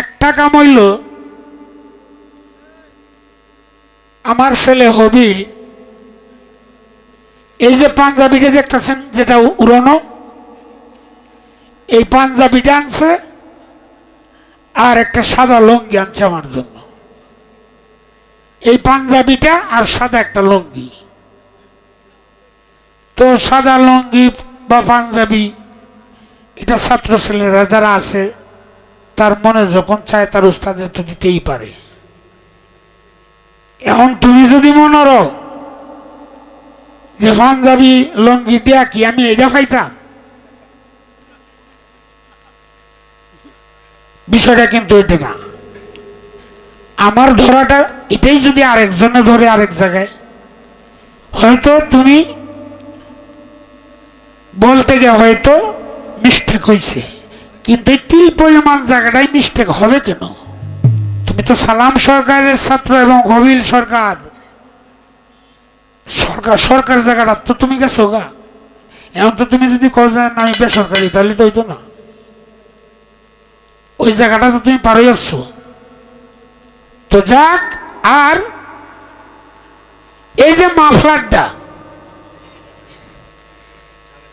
একটা কাম হইল আমার ছেলে হবিল। এই যে পাঞ্জাবিটা দেখতেছেন, যেটা উড়ানো, এই পাঞ্জাবিটা আনছে আর একটা সাদা লঙ্গি আনছে আমার জন্য। এই পাঞ্জাবিটা আর সাদা একটা লঙ্গি। তো সাদা লঙ্গি বা পাঞ্জাবি, এটা ছাত্র ছেলেরা যারা আছে তার মনে যখন চায় তার উস্তাদের তো দিতেই পারে। এখন তুমি যদি মনে রো যে পাঞ্জাবি লঙ্গি দেয়া কি আমি এটা খাইতাম বিষয়টা কিন্তু এটা না। আমার ধরাটা এটাই যদি আরেকজনে ধরে আরেক জায়গায়, হয়তো তুমি বলতে গিয়ে হয়তো মিস্টেক হয়েছে কিন্তু তিল পরিমাণ জায়গাটাই মিস্টেক হবে কেন? তুমি তো সালাম সরকারের ছাত্র এবং গভীর সরকার। সরকার সরকার জায়গাটা তো তুমি গেছো গা। এখন তো তুমি যদি কো আমি বেসরকারি, তাহলে তো হইতো না। ওই জায়গাটা তো তুমি পারো আসছো। তো যাক, আর এই যে মাফলারটা,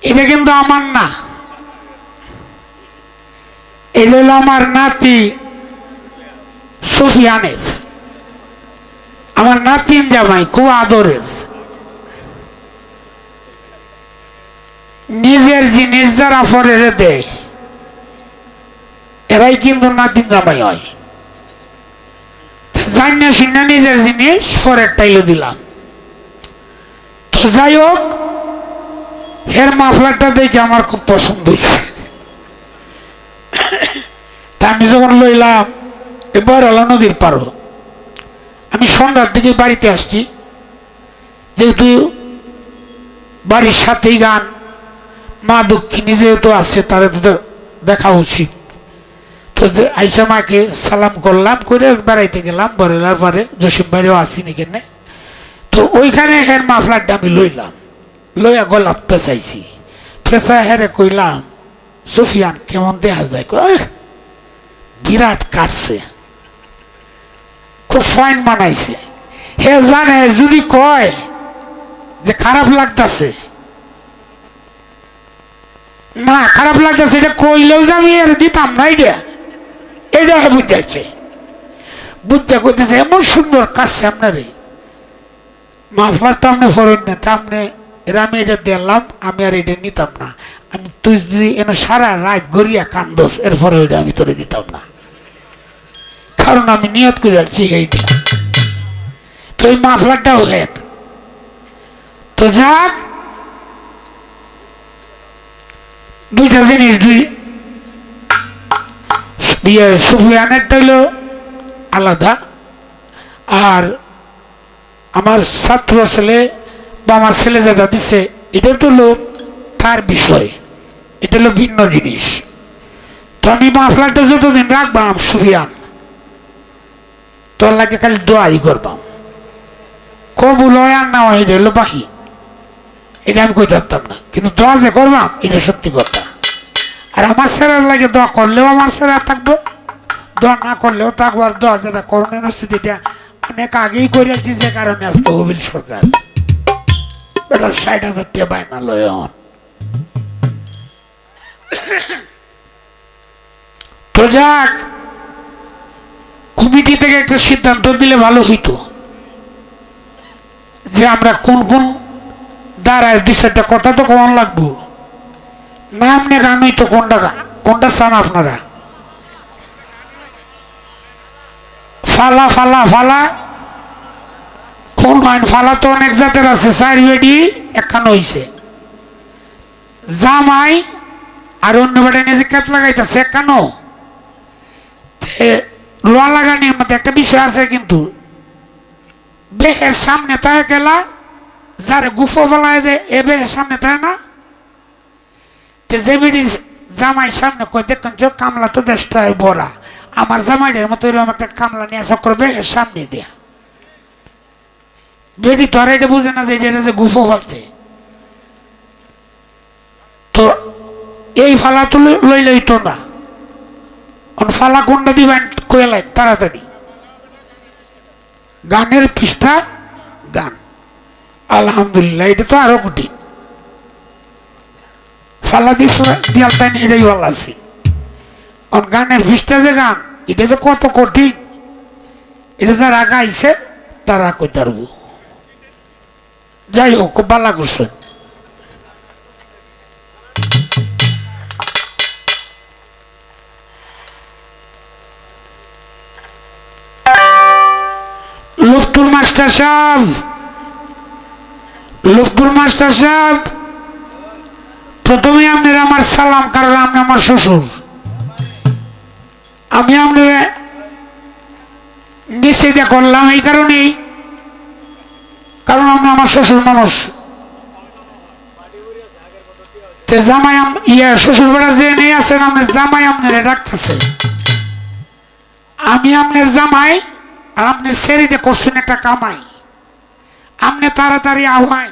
এটা কিন্তু আমার না। এটা হলো আমার নাতি সুফিয়ানের আমার নাতিন জামাই খুব আদরের। নিজের জিনিস যারা পরে দেয়, এরাই কিন্তু নাতিন জামাই হয়। জানিয়ে শুনে নিজের জিনিস পরের টাইলে দিলাম। তো যাই হোক হের মাফলারটা দেখে আমার খুব পছন্দ হয়েছে। আমি যখন লইলাম এবার হলো নদীর পারো আমি সন্ধ্যার দিকে বাড়িতে আসছি। যেহেতু বাড়ির সাথেই গান মা দক্ষিণী যেহেতু আছে তারা দেখা উচিত। তো আইসা মাকে সালাম করলাম করে বেড়াইতে গেলাম বরেলার পরে জসিম বাড়িও আসিনি কেনে। তো ওইখানে হের মাফলারটা আমি লইলাম। লইয়া গলাপ পেঁচাইছি। পেঁচা হেরে কইলাম সুফিয়ান কেমন দেখা যায়? কয়, "আহ, বিরাট কাটছে। খুব ফাইন বানাইছে। হে জানে, যদি কয় যে খারাপ লাগতাছে। না, খারাপ লাগতেছে এটা কইলেও যে আমি আর দিতাম না এটা এটা বুঝতেছে বুঝতে করতেছে এমন সুন্দর কাটছে আপনারে। মাফলার তো আপনি ফরন না, তা আপনি, এরা আমি এটা দিলাম, আমি আর এটা নিতাম না। আমি তুই যদি এনে সারা রাত গড়িয়া কান্দস, এরপরে ওইটা আমি তোরে দিতাম না। কারণ আমি নিয়ত করে আছি এইটা তো ওই মাফলারটাও হেন তো যাক, দুইটা জিনিস দুই। ইয়ে সুফিয়ানেরটা হইল আলাদা। আর আমার ছাত্র ছেলে বা আমার ছেলে যেটা দিছে, এটা তো হলো তার বিষয়। এটা হলো ভিন্ন জিনিস। তো আমি মাফলারটা যতদিন রাখবাম সুফিয়ান। তোর লাগে খালি দোয়াই করবাম কবুল হয় আর না হয় এটা হলো বাহি এটা আমি কই পারতাম না। কিন্তু দোয়া যে করবাম এটা সত্যি কথা। আর আমার স্যারের লাগে দোয়া করলেও আমার স্যার থাকব। দোয়া না করলেও থাকব। আর দোয়া যেটা করোনার স্থিতিটা অনেক আগেই করেছি যে কারণে আজকে হবিল সরকার। বেটার ষাট হাজার টাকা লয় এখন। তো যাক কমিটি থেকে একটা সিদ্ধান্ত দিলে ভালো হইতো। যে আমরা কোন কোন দ্বারায় দুই চারটা কথা তো কমন লাগবো। নাম নিয়ে গান হইতো কোনটা কোনটা চান আপনারা? ফালা ফালা ফালা। কোন ফালা তো অনেক জাতের আছে, চার বেডি, একখান হইছে। জামাই আর অন্য বেড়ে নিজে কেত লাগাইতেছে একখানো লোয়া লাগানির মধ্যে একটা বিষয় আছে কিন্তু। বেহের সামনে তাই গেলা, যারে গুফো বলায় যে এ বেহের সামনে তাই না। তে জামাই সামনে কই দেখতেন চোখ কামলা তো দেশটায় বড়া আমার জামাইদের মতো এরকম একটা কামলা নিয়ে চক্র বেহের সামনে দেয়া। বেডি তো আর এটা বুঝে না যে এটা যে গুফো বলছে। তো এই ফালা তো লই লইতো না। ফালা কোনটা দিবেন কোয়েলাই তাড়াতাড়ি। গানের পৃষ্ঠা, গান। আলহামদুলিল্লাহ, এটা তো আরও কঠিন। ফালা দিয়ালতাই এটাই আছে। গানের পৃষ্ঠা যে গান, এটা তো কত কঠিন। এটা যারা গাইছে তারা কইতে পারব। যাই হোক বালা ভালো লুফতুর মাস্টার সাহেব। লুফতুর মাস্টার সাহেব, প্রথমে আপনার আমার সালাম কারণ আপনি আমার শ্বশুর। আমি আপনার নিষেধ করলাম এই কারণেই, কারণ আপনি আমার শ্বশুর মানুষ। জামাই ইয়া শ্বশুর বেড়া যে নেই আছেন, আপনার জামাই আপনার ডাকতেছে। আমি আপনার জামাই আর আপনার সেরিতে করছেন একটা কামাই। আপনি তাড়াতাড়ি আহ্বান।